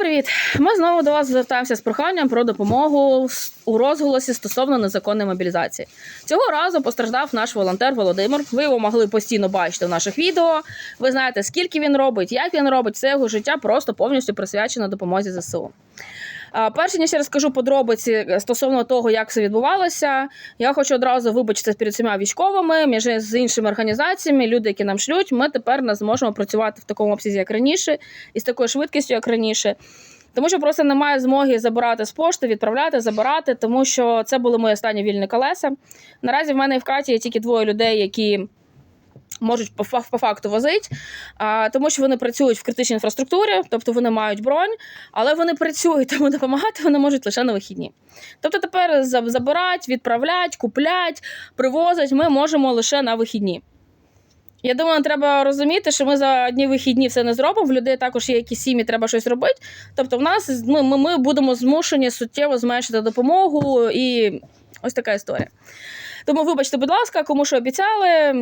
привіт! Ми знову до вас звертаємося з проханням про допомогу у розголосі стосовно незаконної мобілізації. Цього разу постраждав наш волонтер Володимир. Ви його могли постійно бачити в наших відео. Ви знаєте, скільки він робить, як він робить, все його життя просто повністю присвячено допомозі ЗСУ. А, Перше, ніж я розкажу подробиці е, стосовно того, як це відбувалося, я хочу одразу вибачитися перед всіма військовими, між з іншими організаціями, люди, які нам шлють. Ми тепер не зможемо працювати в такому обсязі, як раніше, і з такою швидкістю, як раніше. Тому що просто немає змоги забирати з пошти, відправляти, забирати, тому що це були мої останні вільні колеса. Наразі в мене в каті є тільки двоє людей, які можуть по, по факту возити, тому що вони працюють в критичній інфраструктурі, тобто вони мають бронь, але вони працюють, тому допомагати вони можуть лише на вихідні. Тобто тепер за- забирать, відправлять, куплять, привозять ми можемо лише на вихідні. Я думаю, треба розуміти, що ми за одні вихідні все не зробимо. В людей також є якісь сім'ї, треба щось робити. Тобто, в нас ми, ми, ми будемо змушені суттєво зменшити допомогу і ось така історія. Тому, вибачте, будь ласка, кому що обіцяли,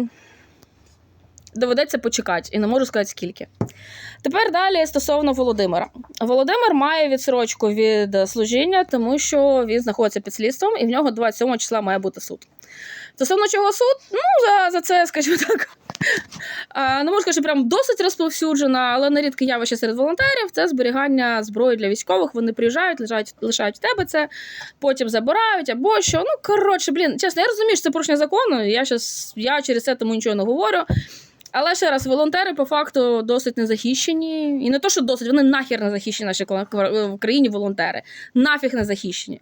доведеться почекати, і не можу сказати скільки. Тепер далі стосовно Володимира. Володимир має відсрочку від служіння, тому що він знаходиться під слідством, і в нього 27 числа має бути суд. Стосовно чого суд? Ну, за, за це, скажімо так. А, не можу сказати, прям досить розповсюджена, але нерідке явище серед волонтерів це зберігання зброї для військових. Вони приїжджають, лежать, лишають в тебе це, потім забирають або що. Ну, коротше, блін, чесно, я розумію, що це порушення закону. Я щас, я через це тому нічого не говорю. Але ще раз, волонтери по факту досить незахищені. І не то, що досить, вони нахер не захищені наші в країні волонтери. Нафіг не захищені.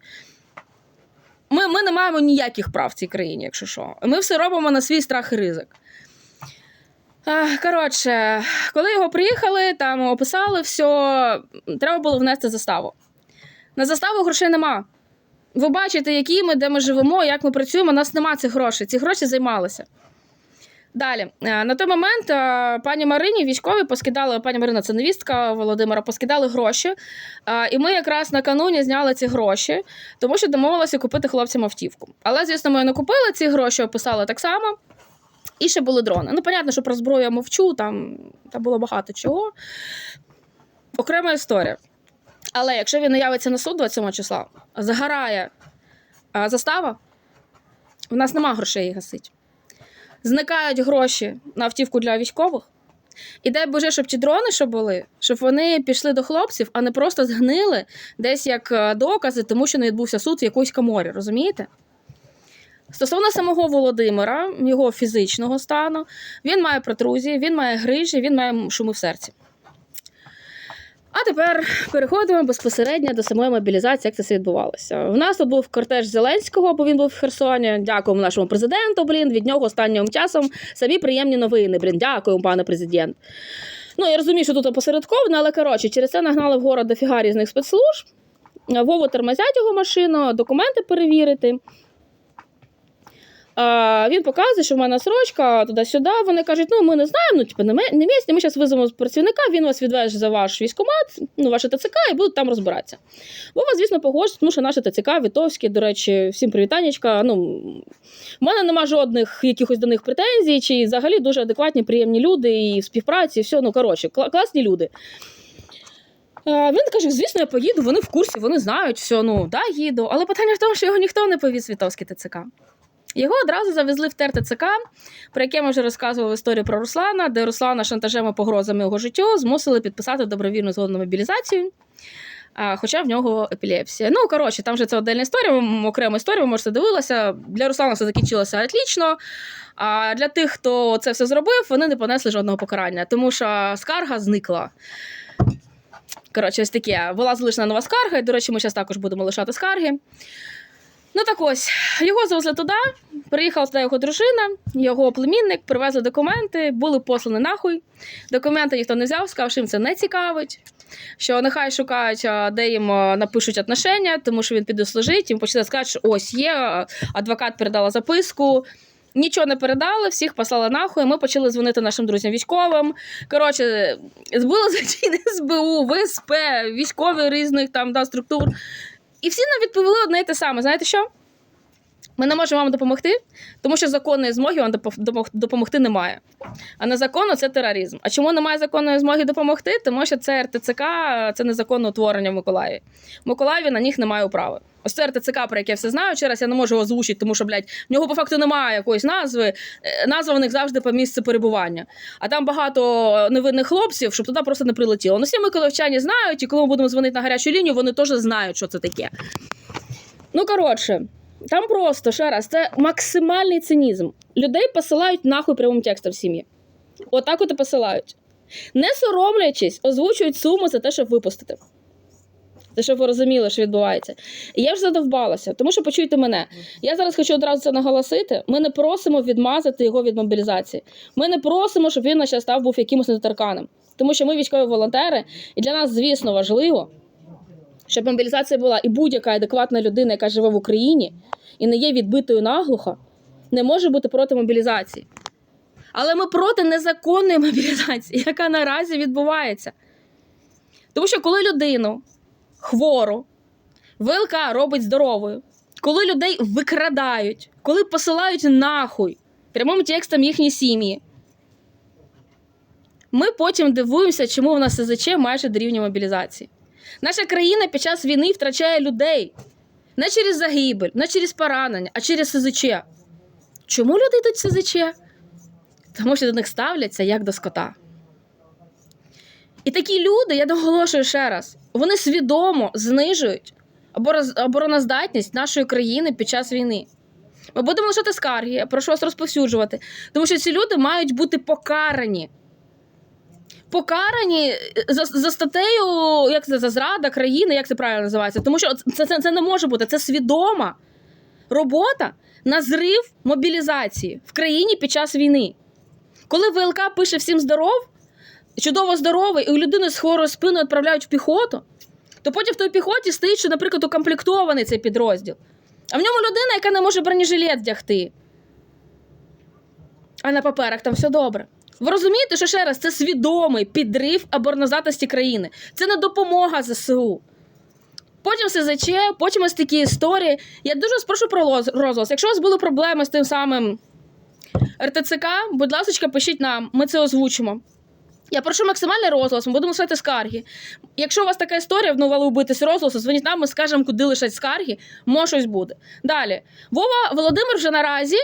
Ми, ми не маємо ніяких прав в цій країні, якщо що. Ми все робимо на свій страх і ризик. Коротше, коли його приїхали, там описали все, треба було внести заставу. На заставу грошей нема. Ви бачите, які ми, де ми живемо, як ми працюємо, у нас нема цих грошей. Ці гроші займалися. Далі, Е, на той момент е, пані Марині військові поскидали, пані Марина, це невістка Володимира, поскидали гроші. Е, І ми якраз накануні зняли ці гроші, тому що домовилися купити хлопцям автівку. Але, звісно, ми не купили ці гроші, описали так само. І ще були дрони. Ну, понятно, що про зброю я мовчу, там, там було багато чого. Окрема історія. Але якщо він не на суд 27 числа, загорає а, застава, в нас нема грошей її гасити. Зникають гроші на автівку для військових. І дай Боже, щоб ті дрони, що були, щоб вони пішли до хлопців, а не просто згнили десь як е, докази, тому що не відбувся суд в якоїсь каморі, розумієте? Стосовно самого Володимира, його фізичного стану, він має протрузії, він має грижі, він має шуми в серці. А тепер переходимо безпосередньо до самої мобілізації, як це все відбувалося. У нас тут був кортеж Зеленського, бо він був в Херсоні. Дякуємо нашому президенту. Блін, від нього останнім часом самі приємні новини. Блін, дякуємо, пане президент. Ну, я розумію, що тут опосередковано, але коротше, через це нагнали в город дофіга різних спецслужб. Вову тормозять його машину, документи перевірити. А, він показує, що в мене срочка туди-сюди. Вони кажуть, ну ми не знаємо, ну типу, не місні, ми зараз визовемо працівника, він вас відвезе за ваш військкомат, ну, ваше ТЦК, і будуть там розбиратися. Вова, звісно, погоджується, тому що наше ТЦК, Вітовський, до речі, всім привітаннячка. Ну, в мене нема жодних якихось до них претензій, чи взагалі дуже адекватні, приємні люди і в співпраці, і все, ну коротше, кла- класні люди. Він каже, звісно, я поїду, вони в курсі, вони знають, все, ну да, їду. Але питання в тому, що його ніхто не повіз в Вітовський ТЦК. Його одразу завезли в ТРТЦК, про яке ми вже розказували історію про Руслана, де Руслана шантажем і погрозами його життю змусили підписати добровільну згоду на мобілізацію. Хоча в нього епілепсія. Ну, коротше, там вже це отдельна історія, окрема історія, ви можете дивилися. Для Руслана все закінчилося отлічно. А для тих, хто це все зробив, вони не понесли жодного покарання, тому що скарга зникла. Коротше, ось таке. Була залишена нова скарга, і, до речі, ми зараз також будемо лишати скарги. Ну так ось, його завезли туди, приїхала туди його дружина, його племінник, привезли документи, були послані нахуй. Документи ніхто не взяв, сказав, що їм це не цікавить. Що нехай шукають, де їм напишуть отношення, тому що він піде служити. Їм почали сказати, що ось є, адвокат передала записку. Нічого не передали, всіх послали нахуй. Ми почали дзвонити нашим друзям військовим. Коротше, було зачинені СБУ, ВСП, військові різних там да, структур. І всі нам відповіли одне і те саме. Знаєте що? Ми не можемо вам допомогти, тому що законної змоги вам допо- допо- допомогти немає. А незаконно це тероризм. А чому немає законної змоги допомогти? Тому що це РТЦК, це незаконне утворення в Миколаєві. В Миколаєві на них немає управи. Ось це РТЦК, про яке я все знаю. Ще раз я не можу його озвучити, тому що, блядь, в нього по факту немає якоїсь назви. Е, Назва в них завжди по місцю перебування. А там багато невинних хлопців, щоб туди просто не прилетіло. Ну, всі миколаївчані знають, і коли ми будемо дзвонити на гарячу лінію, вони теж знають, що це таке. Ну, коротше, там просто ще раз, це максимальний цинізм. Людей посилають нахуй прямим текстом в сім'ї. Отак от і посилають. Не соромлячись, озвучують суму за те, щоб випустити. Це щоб ви розуміли, що відбувається. І я вже задовбалася, тому що почуйте мене. Я зараз хочу одразу це наголосити. Ми не просимо відмазати його від мобілізації. Ми не просимо, щоб він на час став був якимось недоторканим. Тому що ми військові волонтери, і для нас, звісно, важливо, щоб мобілізація була і будь-яка адекватна людина, яка живе в Україні і не є відбитою наглухо, не може бути проти мобілізації. Але ми проти незаконної мобілізації, яка наразі відбувається. Тому що коли людину хвору ВЛК робить здоровою, коли людей викрадають, коли посилають нахуй прямим текстом їхні сім'ї, ми потім дивуємося, чому в нас СЗЧ майже дорівнює мобілізації. Наша країна під час війни втрачає людей не через загибель, не через поранення, а через СЗЧ. Чому люди йдуть в СЗЧ? Тому що до них ставляться як до скота. І такі люди, я наголошую ще раз, вони свідомо знижують обороноздатність нашої країни під час війни. Ми будемо лишати скарги, я прошу вас розповсюджувати, тому що ці люди мають бути покарані. Покарані за, за статтею, як це за зрада країни, як це правильно називається. Тому що це, це, це не може бути. Це свідома робота на зрив мобілізації в країні під час війни. Коли ВЛК пише всім здоров, чудово здоровий, і у людини з хворою спиною відправляють в піхоту, то потім в той піхоті стоїть, що, наприклад, укомплектований цей підрозділ. А в ньому людина, яка не може бронежилет вдягти. А на паперах там все добре. Ви розумієте, що ще раз це свідомий підрив обороноздатності країни. Це не допомога ЗСУ. Потім СЗЧ, потім ось такі історії. Я дуже вас прошу про розголос. Якщо у вас були проблеми з тим самим РТЦК, будь ласка, пишіть нам, ми це озвучимо. Я прошу максимальний розголос, ми будемо писати скарги. Якщо у вас така історія, ну, ви вбитись розголосу, дзвоніть нам, ми скажемо, куди лишать скарги, може щось буде. Далі. Вова Володимир вже наразі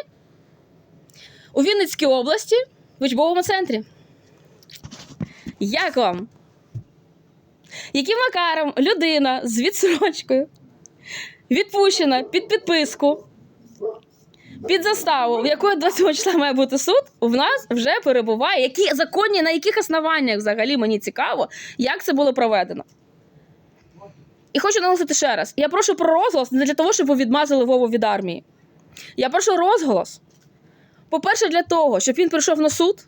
у Вінницькій області в учбовому центрі. Як вам? Яким макаром людина з відсрочкою відпущена під підписку, під заставу, в якої 20 числа має бути суд, в нас вже перебуває. Які законні, на яких основаннях взагалі мені цікаво, як це було проведено. І хочу наголосити ще раз: я прошу про розголос не для того, щоб ви відмазали Вову від армії. Я прошу розголос. По-перше, для того, щоб він прийшов на суд,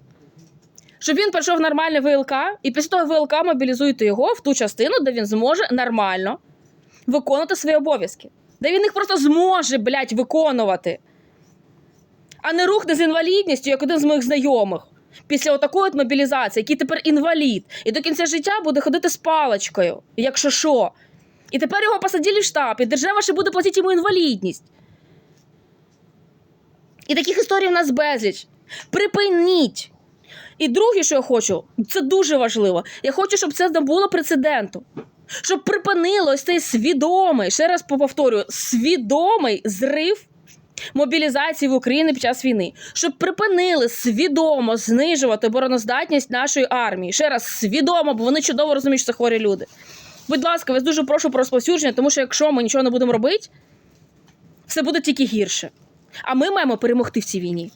щоб він пройшов нормальне ВЛК, і після того ВЛК мобілізуйте його в ту частину, де він зможе нормально виконувати свої обов'язки. Де він їх просто зможе, блядь, виконувати. А не рухне з інвалідністю, як один з моїх знайомих. Після отакої от мобілізації, який тепер інвалід, і до кінця життя буде ходити з паличкою, якщо що. І тепер його посадили в штаб, і держава ще буде платити йому інвалідність. І таких історій у нас безліч. Припиніть. І друге, що я хочу, це дуже важливо. Я хочу, щоб це не було прецеденту. Щоб припинило ось цей свідомий, ще раз повторюю, свідомий зрив мобілізації в Україні під час війни. Щоб припинили свідомо знижувати обороноздатність нашої армії. Ще раз свідомо, бо вони чудово розуміють, що це хворі люди. Будь ласка, вас дуже прошу про розповсюдження, тому що якщо ми нічого не будемо робити, все буде тільки гірше. А ми маємо перемогти в цій війні.